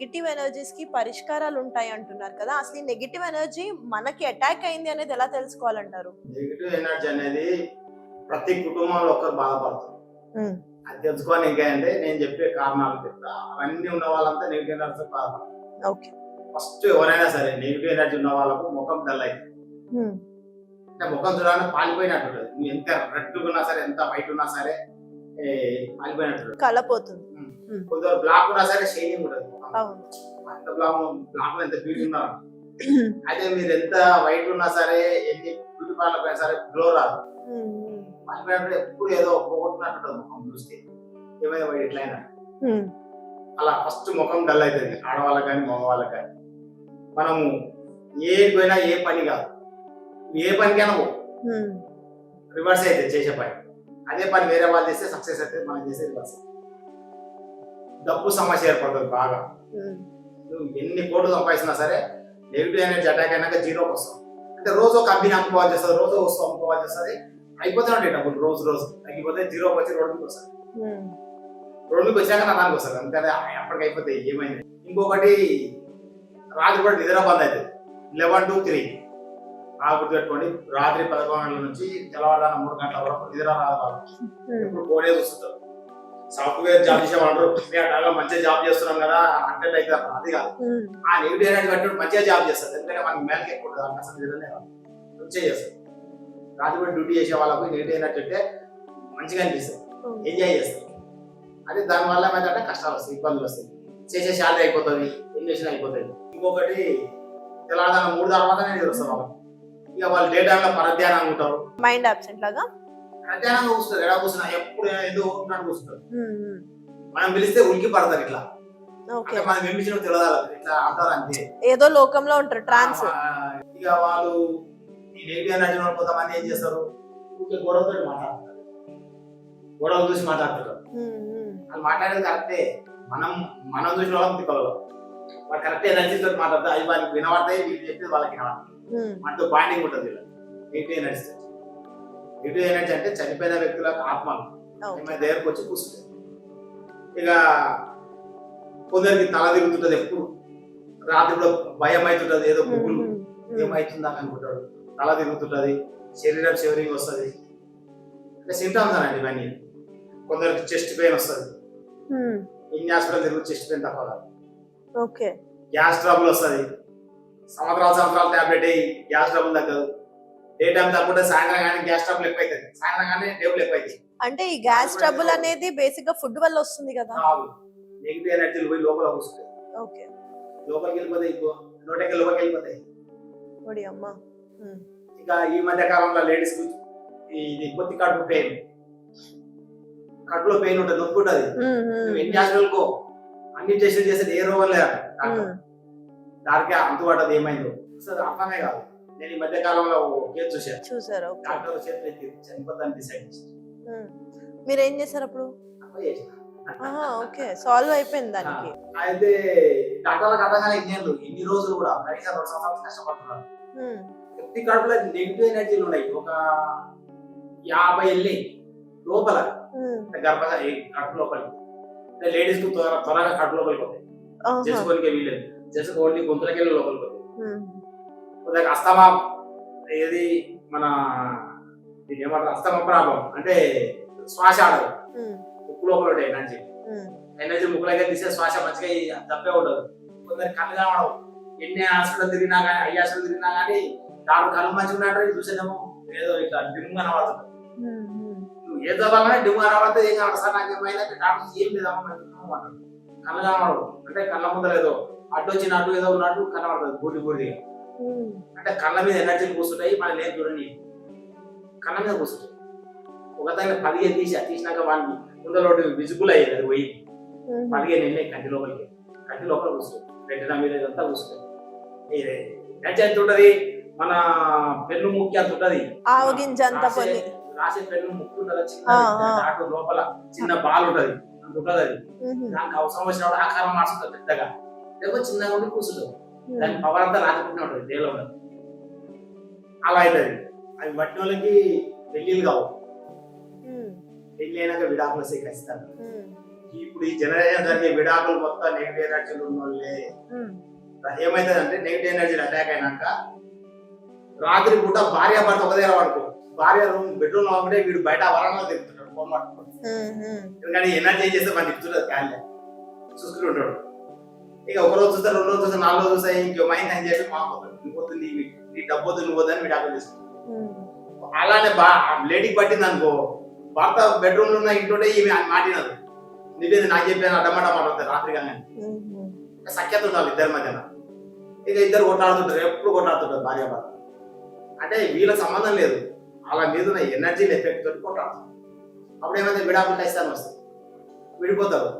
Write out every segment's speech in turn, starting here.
Negative ఎనర్జీస్కి పరిష్కారాలు ఉంటాయి అంటున్నారు కదా అసలు ఈ నెగిటివ్ ఎనర్జీ మనకి అటాక్ అయింది అనేది ఎలా తెలుసుకోవాలంటారు నెగిటివ్ ఎనర్జీ అనేది ప్రతి కుటుంబంలో ఒక్కరు బాధపడతారు ఉమ్. అది తెలుసుకోని ఇంకా అంటే నేను చెప్పే కారణాలు చెప్తా అవన్నీ ఉన్న వాళ్ళంతా నెగిటివ్ ఎనర్జీ బాధపడతారు ఓకే ఫస్ట్ ఎవరైనా సరే నెగిటివ్ ఎనర్జీ ఉన్న వాళ్ళకు ముఖం డల్ అవుతుంది. అంటే ముఖం చూడాలని పాలిపోయినట్టు. నువ్వు ఎంత రెడ్ ఉన్నా సరే ఎంత వైట్ ఉన్నా సరే పాలిపోయినట్టు. కలపోతుంది కొందరు బ్లాక్ ఉన్నా సరే షైనింగ్ ఉంటుంది. అవును. అంత బ్లాక్ బ్లాక్ ఎంత బ్యూటీ ఉన్నారు అయితే మీరు ఎంత వైట్ ఉన్నా సరే ఎన్ని బ్యూటీ పార్లర్ పోయినా సరే గ్లో రాదు. పాలిపోయినప్పుడు ఎప్పుడు ఏదో పోగొట్టున్నట్టు ఉంటుంది ముఖం చూస్తే. ఏమైనా వైట్ ఎట్లయినా. అలా ఫస్ట్ ముఖం డల్ అవుతుంది ఆడవాళ్ళకి కానీ మగవాళ్ళకి కానీ. మనము ఏ పోయినా ఏ పని కాదు. ఏ పనికైనా పో. ఉమ్. రివర్స్ అయితే చేసే పని. అదే పని వేరే వాళ్ళు చేస్తే సక్సెస్ అయితే మనం చేసే రివర్స్ డబ్బు సమస్య ఏర్పడుతుంది బాగా. నువ్వు ఎన్ని కోట్లు సంపాదించినా సరే నెగిటివ్ ఎనర్జీ అటాక్ అయినాక జీరోకి వస్తాం అంటే రోజు ఒక కంపెనీ అమ్ముకోవాలి చేస్తుంది రోజు వస్తూ అమ్ముకోవాలి చేస్తుంది అయిపోతూనే ఉంటాయి డబ్బులు రోజు రోజు. తగ్గిపోతే జీరోకి వచ్చి రోడ్డుకి వస్తుంది. రోడ్డుకి వచ్చాక నా దానికి వస్తుంది అందుకని అప్పటికి అయిపోతాయి ఏమైంది? ఇంకొకటి రాత్రి కూడా నిద్ర బంద్ అవుతుంది లెవెన్ టు త్రీ. బాగా గుర్తుపెట్టుకోండి రాత్రి పదకొండు గంటల నుంచి తెల్లవారుజామున మూడు గంటల వరకు నిద్ర రాదు. ఇప్పుడు ఫోనే చూస్తుంటారు సాఫ్ట్వేర్ జాబ్ చేసేవాళ్ళు మేము అట్లా మంచిగా జాబ్ చేస్తున్నాం కదా అంటే అయితే అది కాదు. ఆ నెగిటివ్ ఎనర్జీ కట్టి మంచిగా జాబ్ చేస్తారు ఎందుకంటే మనకి మేలకి ఎక్కువ అసలు. మంచిగా చేస్తారు రాత్రి కూడా డ్యూటీ చేసే వాళ్ళకు నెగిటివ్ ఎనర్జీ అంటే మంచిగా అనిపిస్తుంది. ఎంజాయ్ చేస్తారు అది దానివల్ల ఏమైందంటే కష్టాలు వస్తాయి ఇబ్బందులు వస్తాయి. చేసే శాలరీ అయిపోతుంది ఇన్వెషన్ అయిపోతుంది. ఇంకొకటి తెలంగాణ మూడు తర్వాతనే నిద్ర వస్తుంది వాళ్ళకి. ఇక వాళ్ళు డే టైంలో పరధ్యానం ఉంటారు మైండ్ అబ్సెంట్ లాగా? పరధ్యానంగా కూర్చుంటారు ఎలా కూర్చున్నా ఎప్పుడు ఏదో ఉంటున్నాడు కూర్చుంటారు. మనం పిలిస్తే ఉలికి పడతారు ఇట్లా. మనం పంపించిన తెలియదు. ఇట్లా అంటారు అంతే. ఏదో లోకంలో ఉంటారు ట్రాన్స్. ఇక వాళ్ళు ఈ నెగిటివ్ ఎనర్జీ వాళ్ళు కొంతమంది ఏం చేస్తారు? ఊరికే గొడవతో మాట్లాడతారు. గొడవలు చూసి మాట్లాడుతారు. వాళ్ళు మాట్లాడేది కరెక్టే. మనం మనం చూసిన వాళ్ళకి తిక్కలు వాళ్ళు కరెక్ట్ ఎనర్జీతో మాట్లాడతారు అవి వాళ్ళకి వినబడతాయి వీళ్ళు చెప్పేది వాళ్ళకి వినబడతాయి. మనతో బాండింగ్ ఉంటుంది వీళ్ళకి. నెగిటివ్ ఎనర్జీ నెగిటివ్ ఎనర్జీ అంటే చనిపోయిన వ్యక్తులకు ఆత్మలు దగ్గరకు వచ్చి కూర్చుంటాయి ఇక కొందరికి తల తిరుగుతుంటది ఎప్పుడు. రాత్రి కూడా భయం అవుతుంటది ఏదో పువ్వులు ఏమవుతుందా అనుకుంటాడు. తల తిరుగుతుంటది శరీరం షివరింగ్ వస్తుంది. అంటే సింటమ్స్ అనండి ఇవన్నీ. కొందరికి చెస్ట్ పెయిన్ వస్తుంది. ఇన్ని హాస్పిటల్ తిరుగు చెస్ట్ పెయిన్ తప్ప కాదు. గ్యాస్ ట్రబుల్ వస్తుంది. సంవత్సరాలు సంవత్సరాలు టాబ్లెట్ అయ్యి గ్యాస్ ట్రబుల్ తగ్గదు. డే టైం తగ్గుంటే సాయంత్రం కానీ గ్యాస్ ట్రబుల్ ఎక్కువ అవుతుంది సాయంత్రం కానీ టేబుల్ ఎక్కువ అవుతుంది అంటే ఈ గ్యాస్ ట్రబుల్ అనేది బేసిక్గా ఫుడ్ వల్ల వస్తుంది కదా? నెగిటివ్ ఎనర్జీలు పోయి లోపల కూర్చుంటాయి ఓకే. లోపలికి వెళ్ళిపోతాయి ఇంకో. నోటకి లోపలికి వెళ్ళిపోతాయి. ఒడి అమ్మ. ఇంకా ఈ మధ్య కాలంలో లేడీస్ ఇది పొత్తి కడుపు పెయిన్ కడుపులో పెయిన్ ఉంటుంది నొప్పి ఉంటుంది. ఎన్ని హాస్పిటల్కో అన్ని టెస్టులు చేస్తే ఏ రోగం లేదు. దానికి అంతుపడ్డది ఏమైందో. అసలు అర్థమే కాదు. నేను ఈ మధ్య కాలంలో కేసు చూశాను. చూసారు డాక్టర్ చేతులు చనిపోతాను డిసైడ్. మీరు ఏం చేశారు అప్పుడు? ఓకే. సాల్వ్ అయిపోయింది దానికి. అయితే డాక్టర్లకు అర్థం కానీ ఇన్ని రోజులు కూడా కనీసం రెండు సంవత్సరాలు కష్టపడుతున్నారు. వ్యక్తి కడుపులో నెగిటివ్ ఎనర్జీలు ఉన్నాయి. ఒక యాభై వెళ్ళి లోపల గర్భ కడుపు లేడీస్కు త్వర త్వరగా కడుపు లోపలికి వీలేదు జస్ట్ ఓన్లీ గొంతులకి వెళ్ళి లోపలికి కొందరికి అస్తమా. ఏది మన ఏమంటారు? అస్తమా ప్రాబ్లం అంటే శ్వాస ఆడదు ముక్కు లోపల ఉంటాయి ఎనర్జీ. ఎనర్జీ ముక్కులకి తీసే శ్వాస మంచిగా తప్పే ఉండదు. కొందరికి కళ్ళు కనబడవు. ఎన్ని హాస్పిటల్ తిరిగినా కానీ ఐ హాస్పిటల్ తిరిగినా కానీ డాక్టర్ కళ్ళు మంచిగా ఉన్నట్టు చూసేదేమో ఏదో ఇట్లా డిమ్ కనబడుతుంది. నువ్వు ఏదో వల్లనే డిమ్ కనబడితే ఏం కావాలి సార్ నాకు ఏమైందంటే డాక్టర్ ఏం లేదమ్మా కళ్ళు కనబడవు. అంటే కళ్ళ ముందర ఏదో అడ్డు వచ్చినట్టు ఏదో ఉన్నట్టు కనబడుతుంది. బూడి ఉమ్. అంటే కళ్ళ మీద ఎనర్జీలు కూర్చుంటాయి మన లేదు చూడండి. కళ్ళ మీద కూర్చుంటాయి ఒక దగ్గర పదిహేను తీసి తీసినాక వాడిని ముందర విజిబుల్ అయ్యేది అది పోయి. పదిహేను వెళ్ళాయి కంటి లోపలికి కంటి లోపల కూర్చుంటాయి రెడ్డిన మీద ఇదంతా కూర్చుంటాయి ఇది ఎంత ఉంటది మన పెన్ను ముక్కి అంత ఉంటది. రాసే- పొని రాసే పెన్ను ముక్కు ఉంటది లోపల చిన్న బాల్ ఉంటది. అంత ఉంటది అది. దానికి అవసరం వచ్చినప్పుడు ఆకారం మార్చుతుంది పెద్దగా. లేకపోతే చిన్నగా ఉండి కూర్చుంటుంది. దాని పవర్ అంతా రాజకుంటే ఉంటుంది దేలో ఉండదు అలా అవుతుంది అవి బట్టి వాళ్ళకి పెళ్ళిళ్ళు కావు. ఉమ్, పెళ్ళి అయినాక విడాకులు వస్తాయి ఖచ్చితంగా ఉమ్. ఇప్పుడు ఈ జనరేషన్ జరిగే విడాకులు మొత్తం నెగిటివ్ ఎనర్జీలు ఉన్న వాళ్ళే ఏమైతుంది అంటే నెగిటివ్ ఎనర్జీ అటాక్ అయినాక రాత్రి పూట భార్య భర్త ఒక దగ్గర పడుకో భార్య రూమ్ బెడ్రూమ్లో ఉంటే వీడు బయట వరంలో తిరుగుతుంటాడు ఫోన్ ఉమ్. ఎందుకంటే ఎనర్జీ చేస్తే మనకి తిరుగుతుంది క్యాన్లే చూసుకుని ఉంటాడు. ఇక ఒక రోజు చూస్తే రెండు రోజు చూస్తే నాలుగు రోజు చూస్తే ఇంకో మైండ్ అని చెప్పి మా నువ్వు పోతుంది నీ డబ్బు వద్దు నువ్వు వద్దని విడాకులు తీసుకుంటాడు ఉమ్. అలానే బా లేడీకి పట్టింది అనుకో భర్త బెడ్రూమ్లో ఉన్న ఇంట్లో ఈమె మాటినదు నువ్వేది నాకు చెప్పాను అడ్డమాట మాట్లాడతారు రాత్రి కానీ. సఖ్యత ఉండాలి ఇద్దరి మధ్యన. ఇక ఇద్దరు కొట్లాడుతుంటారు ఎప్పుడు కొట్లాడుతుంటారు భార్య భర్త. అంటే వీళ్ళకి సంబంధం లేదు. వాళ్ళ మీద ఉన్న ఎనర్జీలు ఎఫెక్ట్ తోటి కొట్లాడుతారు. అప్పుడు ఏమైతే విడాకులు ఇస్తాను వస్తాయి. విడిపోతారు.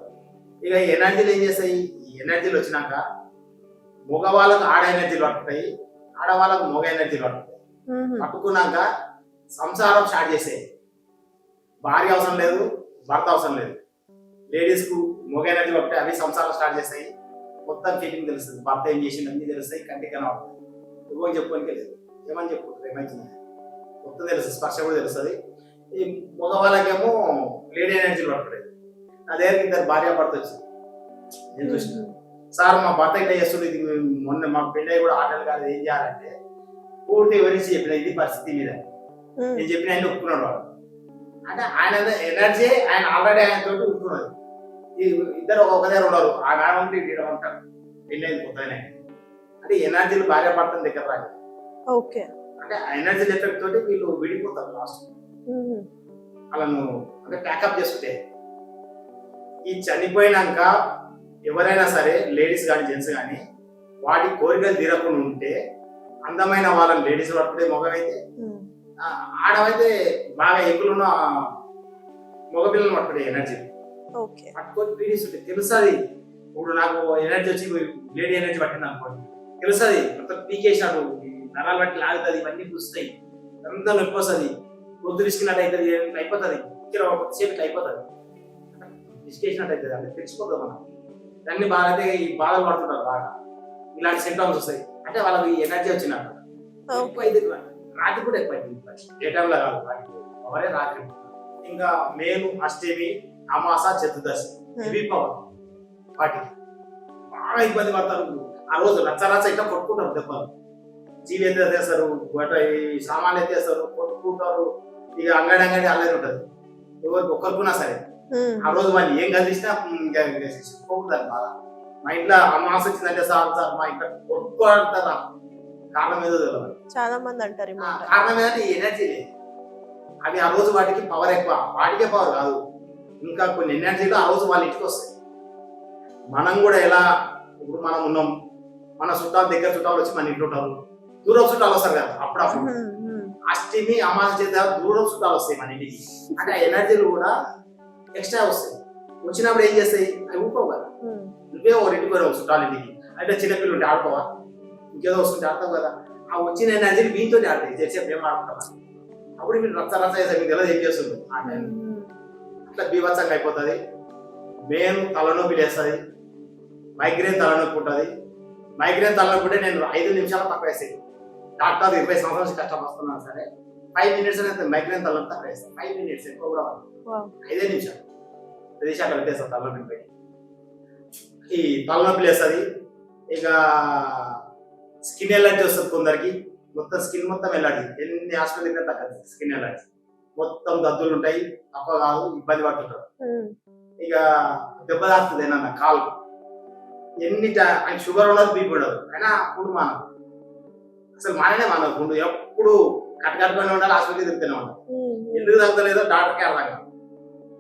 ఇక ఎనర్జీలు ఏం చేస్తాయి? ఎనర్జీలు వచ్చినాక మగవాళ్ళకు ఆడ ఎనర్జీలు పట్టుకుంటాయి ఆడవాళ్ళకు మగ ఎనర్జీలు పట్టుకుంటాయి పట్టుకున్నాక సంసారం స్టార్ట్ చేసేయి భార్య అవసరం లేదు భర్త అవసరం లేదు. లేడీస్కు మొగ ఎనర్జీ ఒకటి అవి సంసారం స్టార్ట్ చేస్తాయి. మొత్తం ఫీలింగ్ తెలుస్తుంది. భర్త ఏం చేసిండు అన్ని తెలుస్తాయి కంటికి కనబడతాయి ఎవరు చెప్పుకోనికి లేదు ఏమని చెప్పుకుంటారు? ఏమైతుంది? మొత్తం తెలుస్తుంది స్పర్శ కూడా తెలుస్తుంది. ఈ మగవాళ్ళకేమో లేడీ ఎనర్జీలు పట్టుకుంటాయి నా దగ్గరికి ఇద్దరు భార్య భర్త వచ్చింది నేను చూసిన. సార్ మా భర్త ఇట్లా చేస్తుండే. ఇది మొన్న మా పెళ్ళి కూడా ఆటలు కాదు ఏం చేయాలంటే పూర్తి వివరించి చెప్పిన ఇది పరిస్థితి మీద. నేను చెప్పిన ఆయన ఒప్పుకున్నాడు వాడు. అంటే ఆయన ఎనర్జీ ఆయన ఆల్రెడీ ఆయన తోటి ఉంటున్నది ఇద్దరు ఒక దగ్గర ఉన్నారు. ఆ నాన్న ఉంటే వీడు ఉంటారు పెళ్ళి అయింది కొత్తగానే అంటే ఎనర్జీలు భార్య భర్తల దగ్గర రాదు ఓకే. అంటే ఆ ఎనర్జీల ఎఫెక్ట్ తోటి వీళ్ళు విడిపోతారు లాస్ట్ వాళ్ళను అంటే ప్యాకప్ చేసుకుంటే. ఈ చనిపోయినాక ఎవరైనా సరే లేడీస్ కానీ జెంట్స్ కానీ వాటి కోరికలు తీరకుండా ఉంటే అందమైన వాళ్ళని లేడీస్ పట్టుకుంటే మగవైతే ఉమ్. ఆ, ఆడవైతే బాగా ఎక్కులున్న మగపిల్లలు పట్టుకుంటే ఎనర్జీ. పట్టుకొని పీడిస్తుంటే తెలుస్తుంది. ఇప్పుడు నాకు ఎనర్జీ వచ్చి లేడీ ఎనర్జీ పట్టింది అనుకోండి. తెలుస్తుంది. మొత్తం పీకేసినాడు. ఈ నరాలు బట్టి లాగుతుంది. ఇవన్నీ చూస్తాయి. అంతా నొప్పి వస్తుంది గొంతు విసికినట్టు అవుతుంది అయిపోతుంది. ఇక్కడ ఇట్లా అయిపోతుంది. విసికేసినట్టు అవుతుంది అంటే తెలిసిపోతుంది మనం. అన్ని బాగా అయితే ఈ బాధలు పడుతుంటారు బాగా. ఇలాంటి సింటమ్స్ వస్తాయి. అంటే వాళ్ళకి ఎనర్జీ వచ్చినట్టు ఎక్కువ ఇది రాత్రి కూడా ఎక్కువ ఏ టైంలో కాదు రాత్రి అవరే రాత్రి. ఇంకా మేలు అష్టమి అమాస చతుర్దశి ఇవి పవర్ వాటికి బాగా ఇబ్బంది పడతారు. ఆ రోజు రచ్చ రచ్చ ఇట్లా కొట్టుకుంటారు దెబ్బలు. జీవి ఎంత చేస్తారు సామాన్లు ఎత్తేస్తారు కొట్టుకుంటారు. ఇక అంగడి అంగడి అల్లరి ఉంటుంది. ఎవరికి ఒక్కరికున్నా సరే. ఆ రోజు వాళ్ళు ఏం ఇంకా పోకుంటారు బాగా మా ఇంట్లో అమాస వచ్చిందంటే సార్ సార్ మా ఇంట్లో కొట్టుకుంటారా కారణం ఏదో తెలియదు చాలా మంది అంటారు కారణం ఏంటంటే ఈ ఎనర్జీ లేదు. అవి ఆ రోజు వాటికి పవర్ ఎక్కువ. వాటికే పవర్ కాదు. ఇంకా కొన్ని ఎనర్జీలు ఆ రోజు వాళ్ళ ఇంటికి వస్తాయి. మనం కూడా ఎలా ఇప్పుడు మనం ఉన్నాం. మన చుట్టాలు దగ్గర చుట్టాలు వచ్చి మన ఇంట్లో ఉంటారు. దూరం చుట్టాలు వస్తారు కదా అప్పుడప్పుడు. అష్టమి అమాస చేత దూరం చుట్టాలు వస్తాయి మన ఇంటికి. అంటే ఆ ఎనర్జీలు కూడా ఎక్స్ట్రా వస్తాయి. వచ్చినప్పుడు ఏం చేస్తాయి? అవి కదా. ఉమ్, నువ్వే ఒక ఇంటికి పోయినావు చుట్టాల ఇంటికి అంటే చిన్నపిల్లలు ఉంటే ఆడుకోవా? ఇంకేదో వస్తుంటే ఆడతావు కదా. ఆ వచ్చిన ఎనర్జీలు మీతో ఆడతాయి. తెలిసేపు ఏం ఆడుకుంటావా అప్పుడు మీరు రచ్చ రచ్చ చేసే మీకు తెలియదు ఏం చేస్తుంది ఆ టైం అట్లా బీభత్సంగా అయిపోతుంది. మెయిన్ తలనొప్పి లేస్తుంది. మైగ్రేన్ తలనొప్పి ఉంటుంది. మైగ్రేన్ తలనొప్పి ఉంటే నేను ఐదు నిమిషాలు తక్కువ వేసేది. డాక్టర్ ఇరవై సంవత్సరాల నుంచి కష్టపడుతున్నాను సరే. ఫైవ్ మినిట్స్ అనేది మైగ్రేన్ తక్కువ వేస్తాను ఫైవ్ మినిట్స్ ఎక్కువ కూడా. ఐదే నిమిషాలు ప్రదేశం అక్కడ పెట్టేస్తాను తలనొప్పి పోయి ఈ తలనొప్పి లేస్తుంది. ఇక స్కిన్ ఎలర్జీ వస్తుంది కొందరికి. మొత్తం స్కిన్ మొత్తం ఎలర్జీ. ఎన్ని హాస్పిటల్ తగ్గదు స్కిన్ ఎలర్జీ. మొత్తం దద్దులు ఉంటాయి. తక్కువ కాదు ఇబ్బంది పడుతుంటారు. ఉమ్, ఇక దెబ్బ తాకుతుంది ఏమన్నా కాలు. ఎన్ని ఆయన షుగర్ ఉండదు బీపీ ఉండదు. అయినా ఫుడ్ మానవు అసలు మాననే మానవు ఎప్పుడు కట్టకట్టుకొని ఉండాలి హాస్పిటల్ తిరుగుతూనే ఉండాలి. ఎందుకు తగ్గలేదో డాక్టర్కి అర్థం కాదు.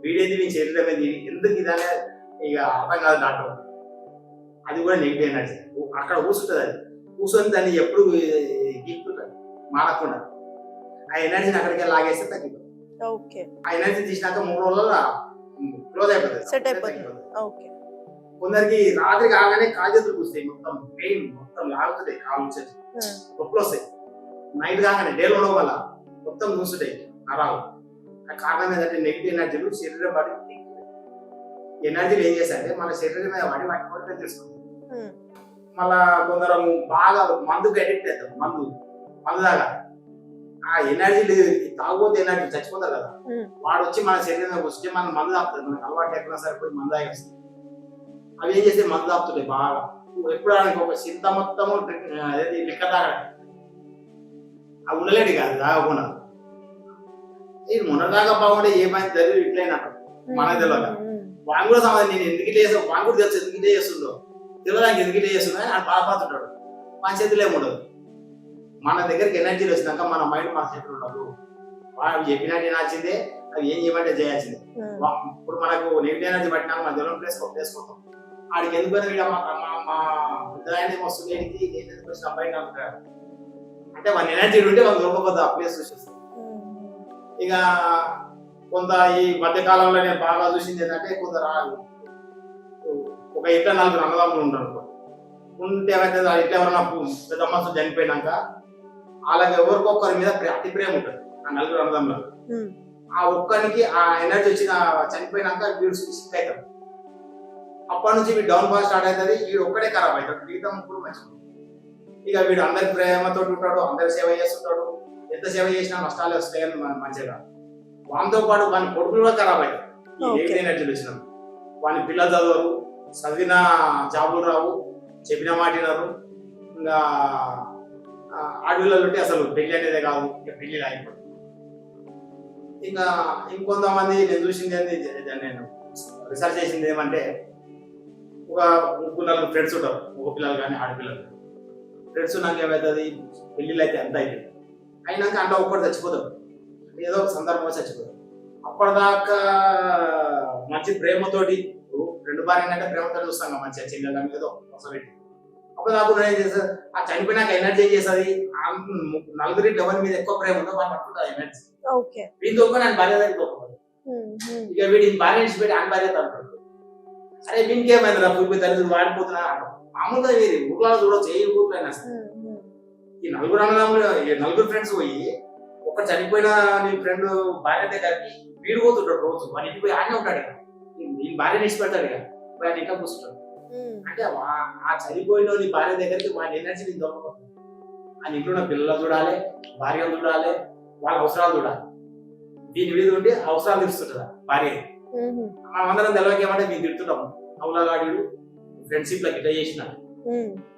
వీడేది మీ శరీరం ఏది ఎందుకు ఇదనే ఇక అర్థం కాదు డాక్టర్. అది కూడా నెగిటివ్ ఎనర్జీ అక్కడ కూర్చుంటుంది అది. కూర్చొని దాన్ని ఎప్పుడు గీక్తుంటుంది మానకుండా ఆ ఎనర్జీని అక్కడికి లాగేస్తే తగ్గిపోతుంది. ఓకే. ఆ ఎనర్జీ తీసినాక మూడు రోజుల్లో క్లోజ్ అయిపోతుంది. Set అయిపోతుంది. ఓకే. కొందరికి రాత్రి కాగానే కాలు చేతులు కూస్తాయి మొత్తం పెయిన్ మొత్తం లాగుతుంది కాలు వచ్చేసి నొప్పులు వస్తాయి. నైట్ కాగానే డేలు ఉండడం వల్ల మొత్తం కూస్తుంటాయి నరాలు. ఆ కారణం ఏంటంటే నెగిటివ్ ఎనర్జీలు శరీరం పడి ఎనర్జీలు ఏం చేస్తాయంటే మన శరీరం మీద పడి వాటి తీసుకుంటాం ఉమ్, మళ్ళా కొందరు బాగా మందుకు అడిక్ట్ అవుతాం మందు మందు దాకా. ఆ ఎనర్జీ లేదు తాగబోతే ఎనర్జీ చచ్చిపోతారు కదా. వాడు వచ్చి మన శరీరం వస్తే మన మందు తాపుతుంది మనకు అలవాటు ఎక్కడ సరిపోయి మందు తాగేస్తుంది అవి ఏం చేస్తే మందు తాపుతుంటాయి బాగా. ఎప్పుడు ఒక చింత మొత్తము అదేది లిక్క తాగడం అవి ఉండలేడు కాదు తాగకుండా ఇది మొన్నదాకా బాగుండే ఏమైంది జరిగి ఇట్లయినట్టు మనకు తెలియక. ఉమ్, వాడు కూడా సమాధానం నేను ఎందుకు ఇట్లా చేస్తాను వాడు కూడా తెలుసు ఎందుకు ఇట్లా చేస్తుండో తెలియదానికి ఎందుకు ఇట్లా చేస్తుందో అని బాధపడుతుంటాడు మన చేతిలో ఏమి ఉండదు మన దగ్గరికి ఎనర్జీలు వచ్చినాక మన మైండ్ మన చేతిలో ఉండదు వాడు చెప్పినట్టు నచ్చిందే అది ఏం చేయమంటే చేయాల్సిందే ఇప్పుడు మనకు నెగిటివ్ ఎనర్జీ పట్టినాక మన దూరం ప్లేస్ పోతాం ఆడికి ఎందుకు మా మా- మా వస్తుంది నేను ఎందుకు వచ్చిన అబ్బాయి అంటాడు అంటే మన ఎనర్జీ ఉంటే వాళ్ళు దొరకపోతే ఆ ప్లేస్ చూసేస్తాం ఉమ్, ఇక కొంత ఈ మధ్య కాలంలో నేను బాగా చూసింది ఏంటంటే కొంత ఒక ఇంట్లో నలుగురు అన్నదమ్ములు ఉంటారు. ఉంటే ఏమైతే ఇంట్లో ఎవరైనా పు- పెద్ద మనసు చనిపోయినాక అలాగే ఎవరికొకరి మీద అతి ప్రేమ ఉంటుంది. ఆ నలుగురు అన్నదమ్ములు. ఆ ఒక్కరికి ఆ ఎనర్జీ వచ్చిన చనిపోయినాక వీడు సిక్ అవుతాడు అప్పటి నుంచి వీడు డౌన్ ఫాల్ స్టార్ట్ అవుతుంది. వీడు ఒక్కడే ఖరాబ్ అవుతాడు. మిగతా ముగ్గురు మంచిగా. ఇక వీడు అందరి ప్రేమతో ఉంటాడు అందరి సేవ చేస్తుంటాడు. ఎంత సేవ చేసినా నష్టాలు వస్తాయని మంచిగా వానితో పాటు వాని కొడుకులు కూడా ఖరాబ్ ఎనర్జీలు వచ్చిన వాని పిల్లలు చదవరు చదివిన జాబులు రావు చెప్పిన మాట వినరు. ఇంకా ఆడపిల్లలు ఉంటే అసలు పెళ్ళి అనేదే కాదు ఇక పెళ్ళి అయిపోతుంది ఇంకా ఇంకొంతమంది నేను చూసింది ఇది నేను రీసెర్చ్ చేసింది ఏమంటే ఒక ముగ్గురు నలుగురు ఫ్రెండ్స్ ఉంటారు మగ పిల్లలు కానీ ఆడపిల్లలు. ఫ్రెండ్స్ నాకు ఏమవుతుంది పెళ్ళిళ్ళు అయితే ఎంత అయితే అయినాక అంటే ఒక్కటి చచ్చిపోతాడు. ఏదో ఒక సందర్భంలో చచ్చిపోతాడు. అప్పటిదాకా మంచి ప్రేమతోటి రెండు భార్య అంటే ప్రేమతో చూస్తాం మంచిగా చెల్లెల మీద పెట్టి అప్పటిదాకా ఏం చేస్తారు? ఆ చనిపోయినాక ఎనర్జీ ఏం చేస్తుంది? ఆ నలుగురి ఎవరి మీద ఎక్కువ ప్రేమ ఉందో వాళ్ళు పట్టుకుంటుంది ఎనర్జీ వీడితో కూడా నేను భార్య ఉమ్, ఇక వీడి భార్య నుంచి పెట్టి ఆయన భార్య తగ్గుతాడు అరే వీనికేమైంది రా పూర్తి తల్లిదండ్రులు వాడిపోతున్నా అంటాం. మామూలుగా వీరి ఊర్లలో చూడొచ్చు ఏ ఊర్లో అయినా సరే. ఈ నలుగురు అన్నదమ్ములు నలుగురు ఫ్రెండ్స్ పోయి ఒక చనిపోయిన నీ ఫ్రెండ్ భార్య దగ్గరికి వీడు పోతుంటాడు రోజు. వాడి ఇంటికి పోయి ఆయన ఉంటాడు ఇక. ఈ భార్య నిలిచి పెడతాడు ఇక. ఆయన ఇంట్లో కూర్చుంటాడు. అంటే ఆ చనిపోయిన నీ భార్య దగ్గరికి వాడి ఎనర్జీ నీకు దొరకదు ఆయన ఇంట్లో ఉన్న పిల్లలు చూడాలి భార్యను చూడాలి వాళ్ళ అవసరాలు చూడాలి. దీని మీద ఉండి అవసరాలు తీరుస్తుంటుందా భార్య. మనం అందరం తెలవక ఏమంటే మేము తిడుతున్నాం అవులాగాడు ఫ్రెండ్షిప్లో ఇట్లా చేసిన.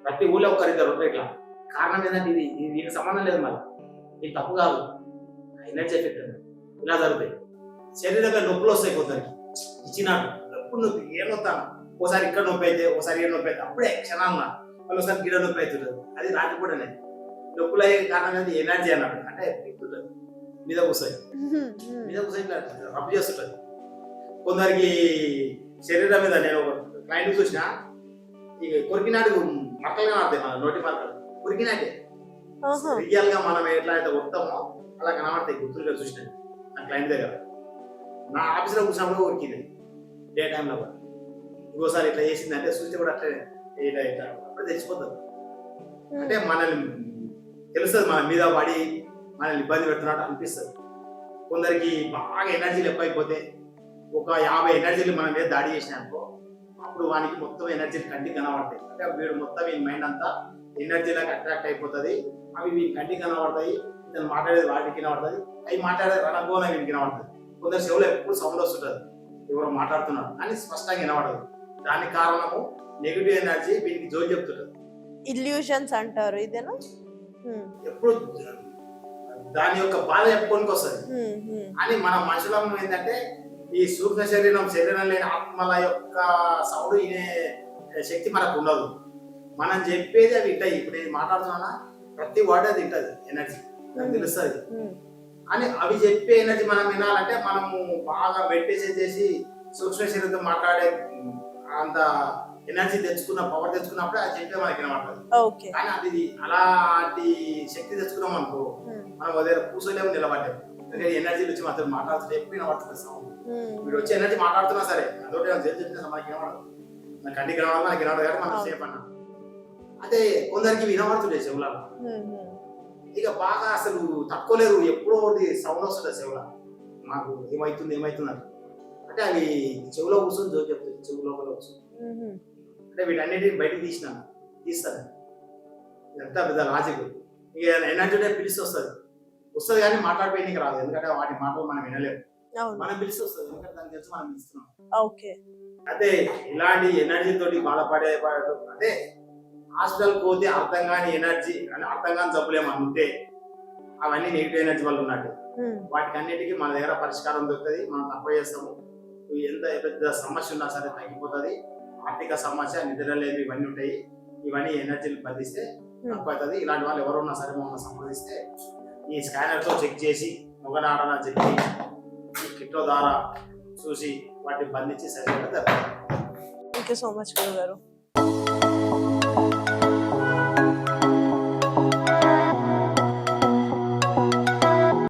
ప్రతి ఊళ్ళో ఒకరిద్దరు ఉంటారు ఇట్లా. కారణం ఏంటంటే ఇది దీనికి సంబంధం లేదు మళ్ళీ ఇది తప్పు కాదు. ఎనర్జీ ఎఫెక్ట్ ఇలా జరుగుతాయి. శరీరంలో నొప్పులు వస్తాయి కొందరికి. ఇచ్చినాడు. ఎప్పుడు నొప్పి. ఏం నొత్తాను ఒకసారి ఇక్కడ నొప్పి అయితే ఒకసారి ఇక్కడ నొప్పి అయితే. అప్పుడే క్షణాన్న వాళ్ళు ఒకసారి గిడ నొప్పి అవుతుంది అది రాత్రిపూటనే నొప్పులు అయ్యే కారణం ఏంటి? ఎనర్జీ అన్నాడు అంటే ఎక్కుతుంది మీద కూర్చొని. మీద కూర్చొని రబ్ చేస్తుంటది. కొందరికి శరీరం మీద నేను క్లయింట్ చూసిన. ఈ కొరికినాడు మక్కలుగా ఆడతాయి మన నోటి మక్కలు కొరికినాటే ఆహా. రియల్గా మనం ఎట్లా అయితే వస్తామో అలా కనబడతాయి గుర్తులుగా చూసిన నా క్లయింట్ దగ్గర. నా ఆఫీస్లో కూర్చున్నప్పుడు ఉరికింది డే టైంలో కూడా. ఇంకోసారి ఇట్లా చేసింది అంటే చూస్తే కూడా అట్లే ఇట్లా ఇట్లా అప్పుడు తెలిసిపోతుంది. అంటే మనల్ని తెలుస్తుంది మన మీద పడి మనల్ని ఇబ్బంది పెడుతున్నట్టు అనిపిస్తుంది. కొందరికి బాగా ఎనర్జీలు ఎక్కువైపోతే ఒక యాభై ఎనర్జీలు మన మీద దాడి చేసినాయనుకో అప్పుడు వానికి మొత్తం ఎనర్జీలు కంటికి కనబడతాయి. అంటే వీడు మొత్తం ఈ మైండ్ అంతా ఎనర్జీలకు అట్రాక్ట్ అయిపోతుంది. అవి వీని కంటికి కనబడతాయి. ఇతను మాట్లాడేది వాటికి కనబడుతుంది. అవి మాట్లాడేది రణగోన వీనికి కనబడుతుంది కొందరు చెవులో ఎప్పుడు సౌండ్ వస్తుంటుంది ఎవరో మాట్లాడుతున్నారు. అని స్పష్టంగా వినబడదు. దానికి కారణము నెగిటివ్ ఎనర్జీ వీనికి జోలి చెప్తుంటుంది ఇల్యూషన్స్ అంటారు. ఇదేనా? ఎప్పుడు దాని యొక్క బాధ చెప్పుకోనికి వస్తుంది. అని మన మనుషులం ఏంటంటే ఈ సూక్ష్మ శరీరం శరీరం లేని ఆత్మల యొక్క సౌండ్ వినే శక్తి మనకు ఉండదు. మనం చెప్పేది అవి వింటాయి. ఇప్పుడు నేను మాట్లాడుతున్నా ప్రతి వర్డ్ అది వింటది ఎనర్జీ నాకు తెలుస్తుంది. అని అవి చెప్పే ఎనర్జీ మనం వినాలంటే మనము బాగా మెడిటేషన్ చేసి సూక్ష్మ శరీరంతో మాట్లాడే అంత ఎనర్జీ తెచ్చుకున్న పవర్ తెచ్చుకున్నప్పుడు అది చెప్పే మనకి వినబడుతుంది. కానీ అది అలాంటి శక్తి తెచ్చుకున్నాం అనుకో మనం అదే కూర్చోలేము నిలబడ్డాము ఎనర్జీ వచ్చి మాత్రం మాట్లాడుతుంటే ఎక్కువ వినబడుతుంది సౌండ్ వీడు వచ్చి ఎనర్జీ మాట్లాడుతున్నా సరే అదొకటి నాకు తెలిసి చెప్పినా మనకి వినబడదు మన కంటికి కనబడదు మనకి వినబడదు కాబట్టి మనం. సేఫ్ అన్నా. అదే కొందరికి వినబడుతుండే ఉమ్. ఇక బాగా అసలు తక్కువ లేరు ఎప్పుడో ఒకటి సౌండ్ వస్తుంది చెవుల. మాకు ఏమైతుంది ఏమైతుంది అని. అంటే అవి చెవులో కూర్చొని జోక్ చెప్తుంది చెవు లోపల కూర్చొని. అంటే వీటన్నిటిని బయటకు తీసిన తీస్తాను. ఇదంతా పెద్ద లాజిక్ ఇక ఎనర్జీ ఉంటే పిలిచి వస్తుంది. వస్తుంది కానీ మాట్లాడిపోయినకి రాదు. ఎందుకంటే వాటి మాటలు మనం వినలేము. మనం పిలిచి వస్తుంది. ఎందుకంటే దానికి తెలుసు మనం పిలుస్తున్నాం. ఓకే. అయితే ఇలాంటి ఎనర్జీ తోటి బాధపడే అంటే హాస్పిటల్ పోతే అర్థం కాని ఎనర్జీ అంటే అర్థం కాని ఏమైనా ఉంటే అవన్నీ నెగిటివ్ ఎనర్జీ వల్ల ఉన్నట్టు. వాటికి అన్నిటికీ మన దగ్గర పరిష్కారం దొరుకుతుంది. మనం తక్కువ చేస్తాము. ఎంత పెద్ద సమస్య ఉన్నా సరే తగ్గిపోతుంది. ఆర్థిక సమస్య నిద్రలేమి ఇవన్నీ ఉంటాయి. ఇవన్నీ ఎనర్జీలు బంధిస్తే తక్కువ అవుతుంది ఇలాంటి వాళ్ళు ఎవరు ఉన్నా సరే మమ్మల్ని సంప్రదిస్తే ఈ స్కానర్తో చెక్ చేసి మొగనాడన చెప్పి ఈ కిట్లో ద్వారా చూసి వాటిని బంధించి సరిగ్గా థ్యాంక్ యూ సో మచ్ గురువు గారు